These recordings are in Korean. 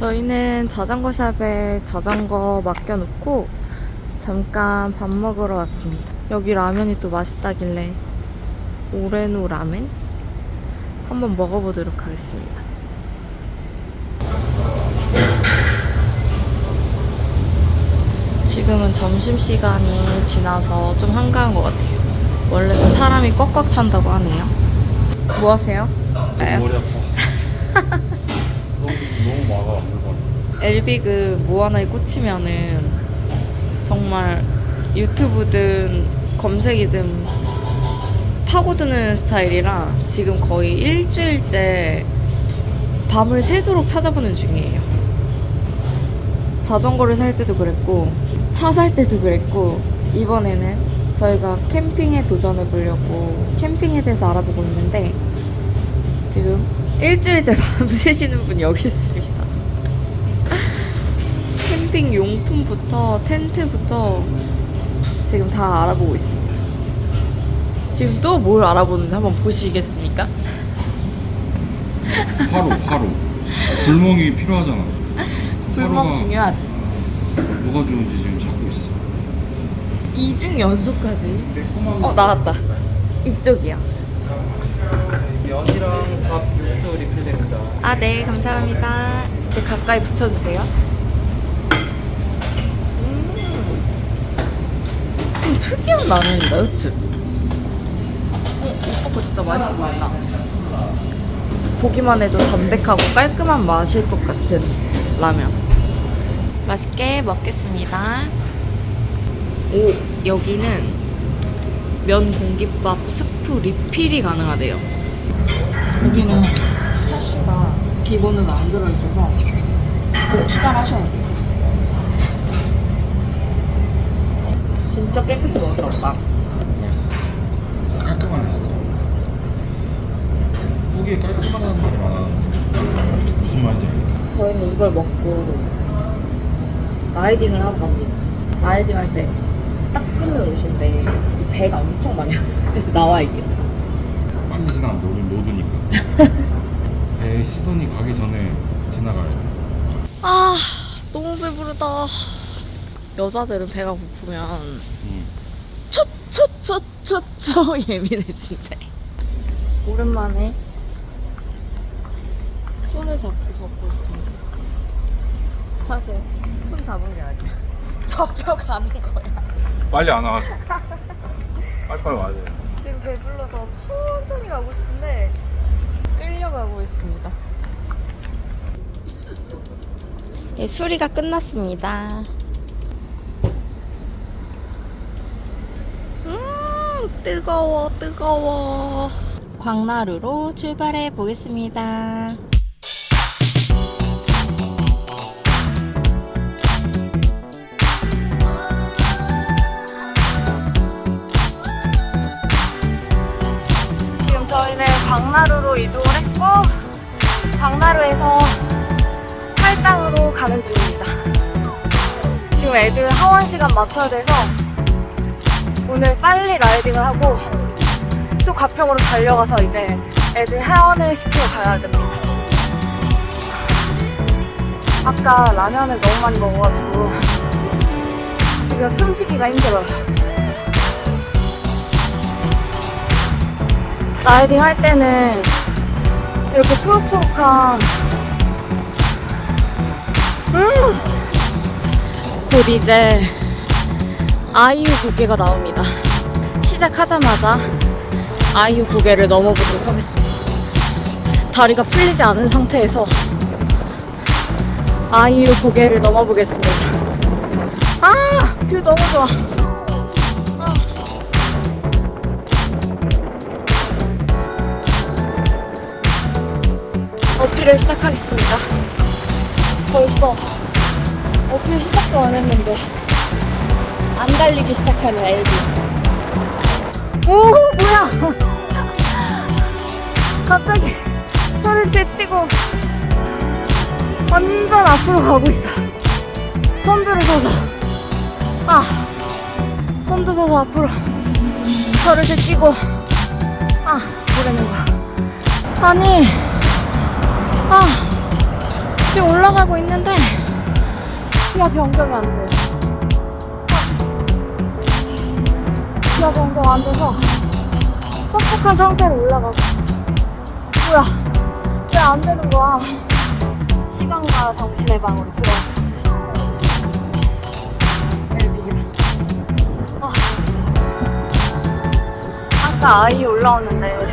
저희는 자전거 샵에 자전거 맡겨놓고 잠깐 밥 먹으러 왔습니다. 여기 라면이 또 맛있다길래 오레노 라멘 한번 먹어보도록 하겠습니다. 지금은 점심시간이 지나서 좀 한가한 것 같아요. 원래는 사람이 꽉꽉 찬다고 하네요. 뭐 하세요? 머리 아파. 엘비그 뭐 하나에 꽂히면은 정말 유튜브든 검색이든 파고드는 스타일이라 지금 거의 일주일째 밤을 새도록 찾아보는 중이에요. 자전거를 살 때도 그랬고 차 살 때도 그랬고 이번에는 저희가 캠핑에 도전해 보려고 캠핑에 대해서 알아보고 있는데 지금 일주일째 밤 새시는 분이 여기 있습니다. 캠핑 용품부터 텐트부터 지금 다 알아보고 있습니다. 지금 또 뭘 알아보는지 한번 보시겠습니까? 화로 화로. 불멍이 필요하잖아. 불멍 화로가 중요하지. 뭐가 좋은지 지금 찾고 있어. 이중 연속까지. 어 나왔다. 이쪽이야. 면이랑 밥 육수 리필됩니다. 아 네 감사합니다. 이제 가까이 붙여주세요. 음, 좀 특이한 라면이다, 그치? 어, 오빠 거 진짜 맛있어 보인다. 보기만 해도 담백하고 깔끔한 맛일 것 같은 라면. 맛있게 먹겠습니다. 오, 여기는 면 공깃밥 스프 리필이 가능하대요. 여기는 차슈가 기본으로 안 들어있어서 꼭 추가를 하셔야 돼요. 진짜 깨끗이 먹었다. 맛있어. 깔끔하네 진짜. 후기에 깔끔하다는 말이 많아. 무슨 말인지 알겠다. 저희는 이걸 먹고 라이딩을 하고 갑니다. 라이딩 할 때 딱 끊는 옷인데 이 배가 엄청 많이 나와 있겠죠. 빨리 지나면 노드 노드니까. 배에 시선이 가기 전에 지나가야 돼. 아 너무 배부르다. 여자들은 배가 고프면 응. 초초초초초 예민해진대. 오랜만에 손을 잡고 걷고 있습니다. 사실 손 잡은 게 아니야. 잡혀가는 거야. 빨리 안 와. 빨리빨리 와야 돼. 지금 배불러서 천천히 가고 싶은데 끌려가고 있습니다. 예, 수리가 끝났습니다. 음, 뜨거워, 뜨거워. 광나루로 출발해 보겠습니다. 지금 저희는 광나루로 이동을 했고 광나루에서 팔당으로 가는 중입니다. 지금 애들 하원 시간 맞춰야 돼서 오늘 빨리 라이딩을 하고 또 가평으로 달려가서 이제 애들 하원을 시키러 가야 됩니다. 아까 라면을 너무 많이 먹어가지고 지금 숨쉬기가 힘들어요. 라이딩 할 때는 이렇게 초록초록한 음! 곧 이제 아이유 고개가 나옵니다. 시작하자마자 아이유 고개를 넘어보도록 하겠습니다. 다리가 풀리지 않은 상태에서 아이유 고개를 넘어보겠습니다. 아! 뷰 너무 좋아. 아. 어필을 시작하겠습니다. 벌써 어필 시작도 안 했는데 안 달리기 시작하는 엘비. 오 뭐야? 갑자기 저를 제치고 완전 앞으로 가고 있어. 손들을 서서 아 손도 서서 앞으로 저를 제치고 아 뭐라는 거야? 아니 아 지금 올라가고 있는데 지하 변경이 안돼 요. 지하 변경 안 돼서 뻑뻑한 상태로 올라가고. 뭐야? 왜 안 되는 거야? 시간과 정신의 방으로 들어왔습니다. 아. 아까 아이 올라오는데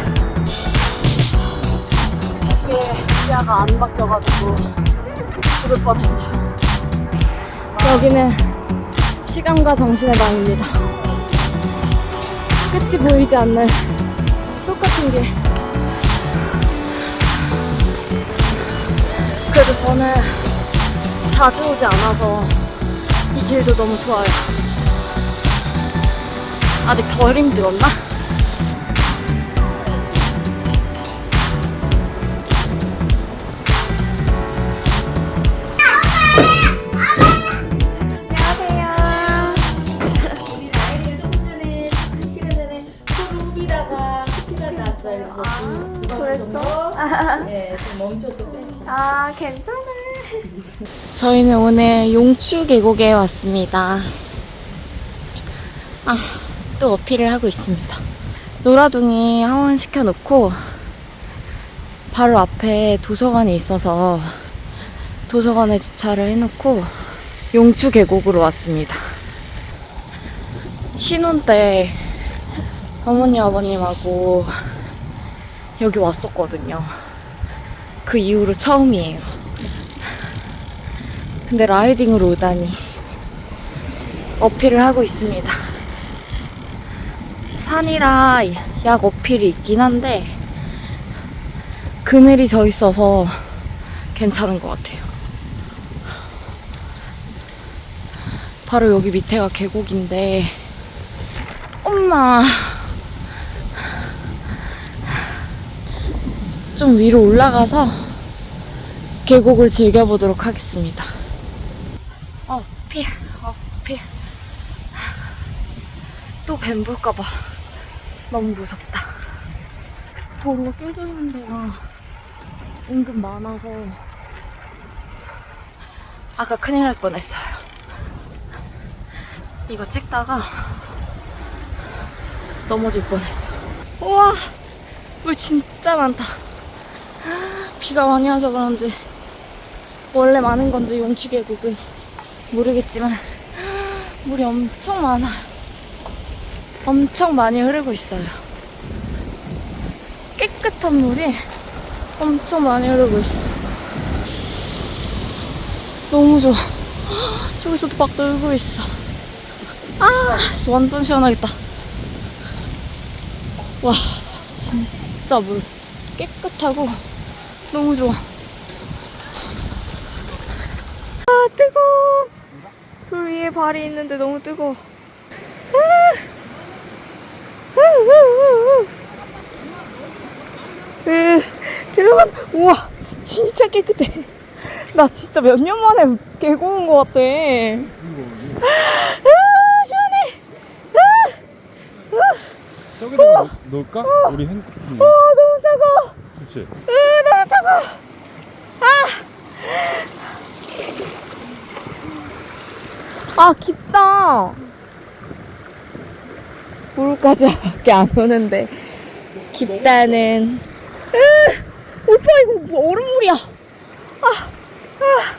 뒤에 시야가 안 바뀌어가지고 죽을 뻔했어요. 여기는 시간과 정신의 방입니다. 끝이 보이지 않는 똑같은 길. 그래도 저는 자주 오지 않아서 이 길도 너무 좋아요. 아직 덜 힘들었나? 네, 좀 멈춰서 뺐어. 아, 괜찮아. 저희는 오늘 용추 계곡에 왔습니다. 아, 또 어필을 하고 있습니다. 노라둥이 하원 시켜 놓고 바로 앞에 도서관이 있어서 도서관에 주차를 해놓고 용추 계곡으로 왔습니다. 신혼 때 어머니 아버님하고 여기 왔었거든요. 그 이후로 처음이에요. 근데 라이딩으로 오다니 어필을 하고 있습니다. 산이라 약 어필이 있긴 한데 그늘이 져 있어서 괜찮은 것 같아요. 바로 여기 밑에가 계곡인데 엄마 좀 위로 올라가서 계곡을 즐겨보도록 하겠습니다. 어필, 어필. 또 뱀 볼까봐 너무 무섭다. 도로가 깨져 있는 데가 은근 많아서 아까 큰일 날 뻔했어요. 이거 찍다가 넘어질 뻔했어. 우와, 물 진짜 많다. 비가 많이 와서 그런지 원래 많은 건지 용치 계곡은 모르겠지만 물이 엄청 많아. 엄청 많이 흐르고 있어요. 깨끗한 물이 엄청 많이 흐르고 있어. 너무 좋아. 저기서도 막 놀고 있어. 아, 완전 시원하겠다. 와, 진짜 물 깨끗하고 너무 좋아. 아, 뜨거워. 돌 위에 발이 있는데 너무 뜨거워. 아! 으, 들어간, 우와, 진짜 깨끗해. 나 진짜 몇 년 만에 온것 같아. 아, 시원해. 저기다 놓을까? 우리 핸드폰. 어, 너무 차가워. 그치? 으. 아. 아, 깊다. 무릎까지밖에 안 오는데. 깊다는. 으, 오빠, 이거 뭐 얼음물이야. 아, 아.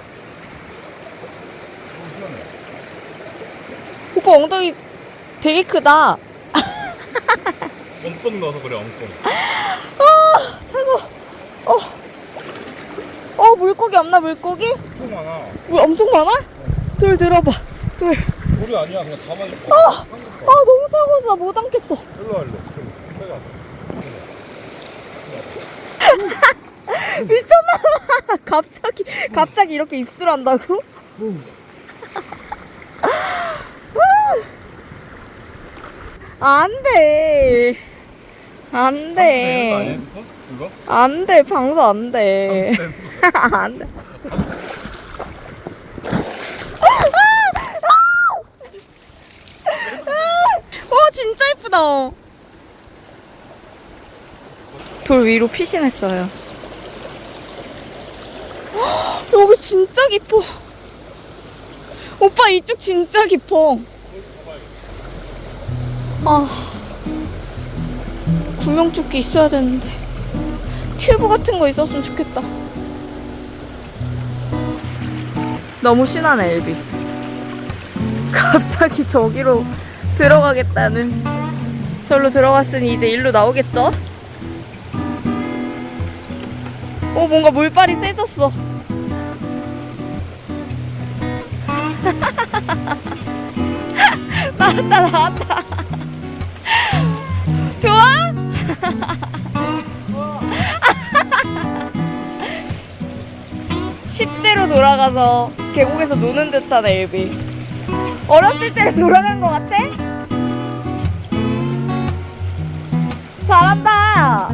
오빠 엉덩이 되게 크다. 엉덩 넣어서 그래 엉덩. 아, 차가워. 어. 어, 물고기 없나, 물고기? 엄청 많아. 물 엄청 많아? 돌 들어봐. 돌. 우리 아니야 그냥 가만히 있고. 아, 너무 차가워서 나 못 앉겠어. 일로 와 일로. 미쳤나? 갑자기, 갑자기 이렇게 입술한다고? 안 돼. 안 돼. 그거? 안 돼. 방수 안 돼. 안 돼. 와, 진짜 예쁘다. 돌 위로 피신했어요. 여기 진짜 깊어. 오빠 이쪽 진짜 깊어. 아. 구명조끼 있어야 되는데. 튜브 같은 거 있었으면 좋겠다. 너무 신하네, 엘비. 갑자기 저기로 들어가겠다는. 절로 들어갔으니 이제 일로 나오겠죠? 어, 뭔가 물발이 세졌어. 나왔다, 나왔다. 좋아? 십대로 돌아가서 계곡에서 노는 듯한 엘비. 어렸을 때로 돌아간 것 같아? 잘한다.